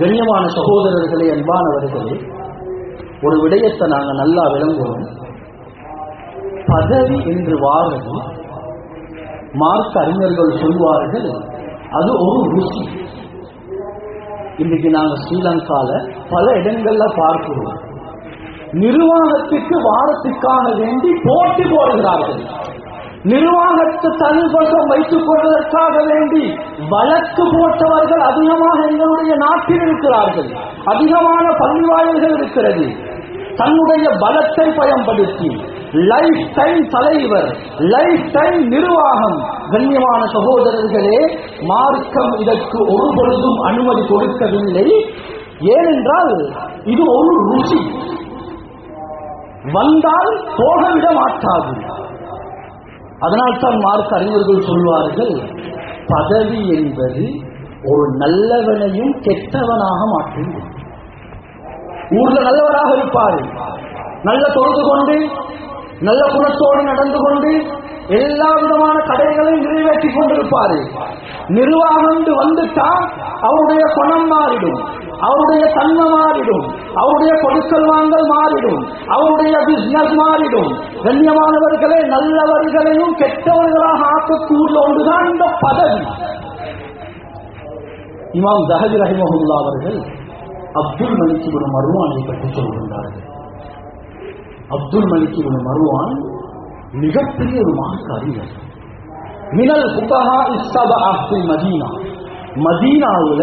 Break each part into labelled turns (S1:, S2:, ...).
S1: கண்ணியமான சகோதரர்களே அன்பானவர்களே ஒரு விடயத்தை நாங்க நல்லா விளங்குவோம். பதவி என்று வாரது மார்க்க அறிஞர்கள் சொல்வார்கள் அது ஒரு ருசி. இன்னைக்கு நாங்க ஸ்ரீலங்கால பல இடங்கள்ல பார்க்கிறோம். நிர்வாகத்துக்கு வாரத்துக்கான வேண்டி போட்டி போடுகிறார்கள். நிர்வாகத்து தனிவசம் வைத்துக் கொள்வதற்காக வேண்டி வழக்கு போட்டவர்கள் அதிகமாக எங்களுடைய நாட்டில் இருக்கிறார்கள். அதிகமான பள்ளிவாயல்கள் இருக்கிறது. தன்னுடைய பலத்தை பயன்படுத்தி லைஃப் டைம் தலைவர் லைஃப் டைம் நிர்வாகம். கண்ணியமான சகோதரர்களே மார்க்கம் இதற்கு ஒரு பொழுதும் அனுமதி கொடுக்கவில்லை. ஏனென்றால் இது ஒரு ருசி. வந்தால் போக விட மாட்டாது. அதனால் தான் மார்க்க அறிஞர்கள் சொல்வார்கள் பதவி என்பது ஒரு நல்லவனையும் கெட்டவனாக மாற்றும் ஊர்ல நல்லவராக இருப்பார். நல்ல தொழுது கொண்டு நல்ல குணத்தோடு நடந்து கொண்டு எல்லா விதமான கடைகளையும் நிறைவேற்றி கொண்டிருப்பாரு. நிர்வாகம் வந்துட்டா அவருடைய குணம் மாறிடும். அவருடைய தன்மை மாறிடும். அவருடைய கொடுக்கல் வாங்கல் மாறிடும். அவருடைய பிசினஸ் மாறிடும். கண்ணியமானவர்களை நல்லவர்களையும் கெட்டவர்களாக ஆக்கக்கூடிய ஒன்றுதான் இந்த பதவி. இமாம் ஜஹதி ரஹிமஹுல்லா அவர்கள் அப்துல் மலிக் மருவானை பற்றி சொல்கின்றார்கள் அப்துல் மலிக் மருவான் மிகப்பெரிய ஒரு மார்க்க அறிஞர் மினல் புகஹா இஸ்ஸபா மதீனா. மதீனாவுல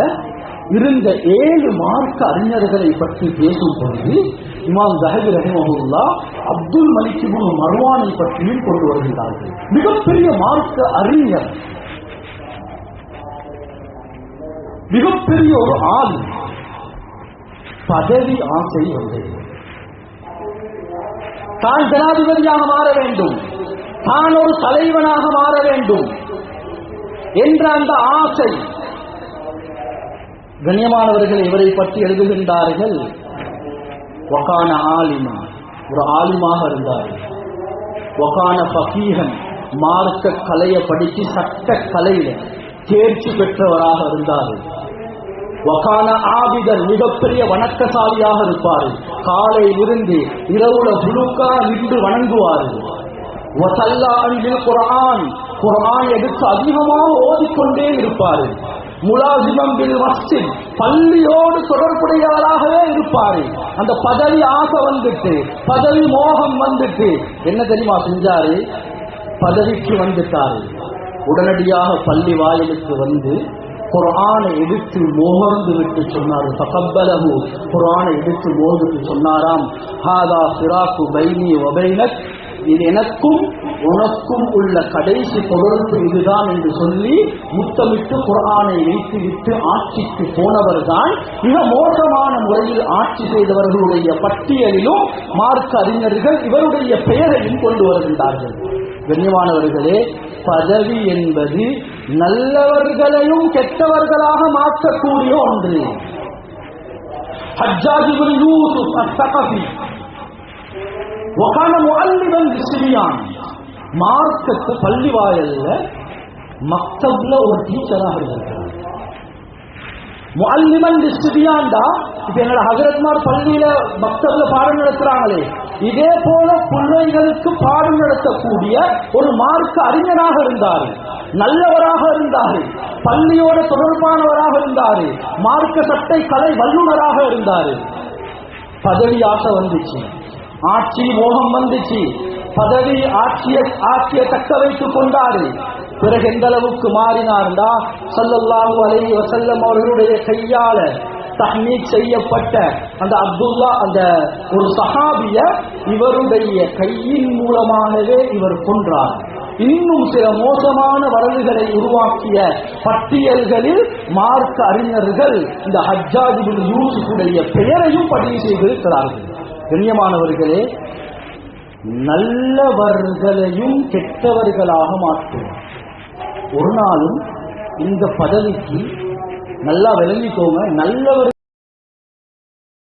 S1: இருந்த ஏழு மார்க்க அறிஞர்களை பற்றி பேசும் பொழுது இமாம் ஜஹபி ரஹிமஹுல்லா அப்துல் மலிக் மர்வானை பற்றியும் கொண்டு வருகிறார்கள். மிகப்பெரிய மார்க்க அறிஞர். மிகப்பெரிய ஒரு ஆள். பதவி ஆசை வந்தது தான் ஜனாதிபதியாக மாற வேண்டும். தான் ஒரு தலைவனாக மாற வேண்டும். என்ற அந்த ஆசை கண்ணியமானவர்கள் இவரை பற்றி எழுதுகின்றார்கள். ஒகான ஆலிமா ஒரு ஆலிமாக இருந்தார் ஒகான பகீகன் மார்க்க கலையை படித்து சட்ட கலையில தேர்ச்சி பெற்றவராக இருந்தார் வகான ஆபிதர் மிகப்பெரிய வணக்கசாலியாக இருப்பார் காலை இருந்து இரவுல புழுக்கா நின்று வணங்குவார்கள். குரான் குரான் எடுத்து அதிகமாக ஓதிக்கொண்டே இருப்பார் முலாசிமம் பில் பள்ளியோடு தொடர்புடையவராகவே இருப்பாரு. அந்த பதவி ஆசை வந்துட்டு பதவி மோகம் வந்துட்டு என்ன தெரியுமா செஞ்சாரு? பதவிக்கு வந்துட்டாரு. உடனடியாக பள்ளி வாயிலுக்கு வந்து குரானை எடுத்து மோகர்ந்து விட்டு சொன்னார். தகப்பலகு குரானை எடுத்து மோதுட்டு சொன்னாராம். ஹாதா சிராக்கு பைனி ஒபைனக் இது எனக்கும் உனக்கும் உள்ள கடைசி தொடர்பு இதுதான் என்று சொல்லி முத்தமிட்டு குரானை வைத்து விட்டு ஆட்சிக்கு போனவர்தான் மிக மோசமான முறையில் ஆட்சி செய்தவர்களுடைய பட்டியலிலும் மார்க்க அறிஞர்கள் இவருடைய பெயரையும் கொண்டு வருகின்றார்கள் கண்ணியமானவர்களே பதவி என்பது நல்லவர்களையும் கெட்டவர்களாக மாற்றக்கூடிய ஒன்று ஹஜ்ஜாஜிபுல் யூசுப் அத்தகபி وكان மக்தபுல் சிரியான் மார்க்கத்து பள்ளி வாயல்ல மக்தப்ல ஒரு டீச்சராக இருந்தார். இதே போல பிள்ளைகளுக்கு பாடம் நடத்தக்கூடிய ஒரு மார்க்க அறிஞராக இருந்தாரு. நல்லவராக இருந்தாரு. பள்ளியோட தொடர்பானவராக இருந்தாரு. மார்க்க சட்டை கலை வல்லுநராக இருந்தாரு. பதவி ஆசை வந்துச்சு. ஆட்சி மோகம் வந்துச்சு. பதவி ஆட்சிய ஆட்சியை தக்க வைத்துக் கொண்டாரு பிறகு எந்த அளவுக்கு மாறினார்டா சல்லல்லாஹு அலைஹி வசல்லம் அவர்களுடைய கையால தஹ்மீக் செய்யப்பட்ட அந்த அப்துல்லா அந்த ஒரு சஹாபிய இவருடைய கையின் மூலமாகவே இவர் கொன்றார். இன்னும் சில மோசமான வரலுகளை உருவாக்கிய பட்டியல்களில் மார்க்க அறிஞர்கள் இந்த ஹஜ்ஜாஜிபின் யூசுஃபுடைய பெயரையும் பதிவு செய்திருக்கிறார்கள். கண்ணியமானவர்களே நல்லவர்களையும் கெட்டவர்களாக மாற்றும் ஒரு நாளும் இந்த பதவிக்கு நல்லா விளங்கிக்கோங்க. நல்லவர்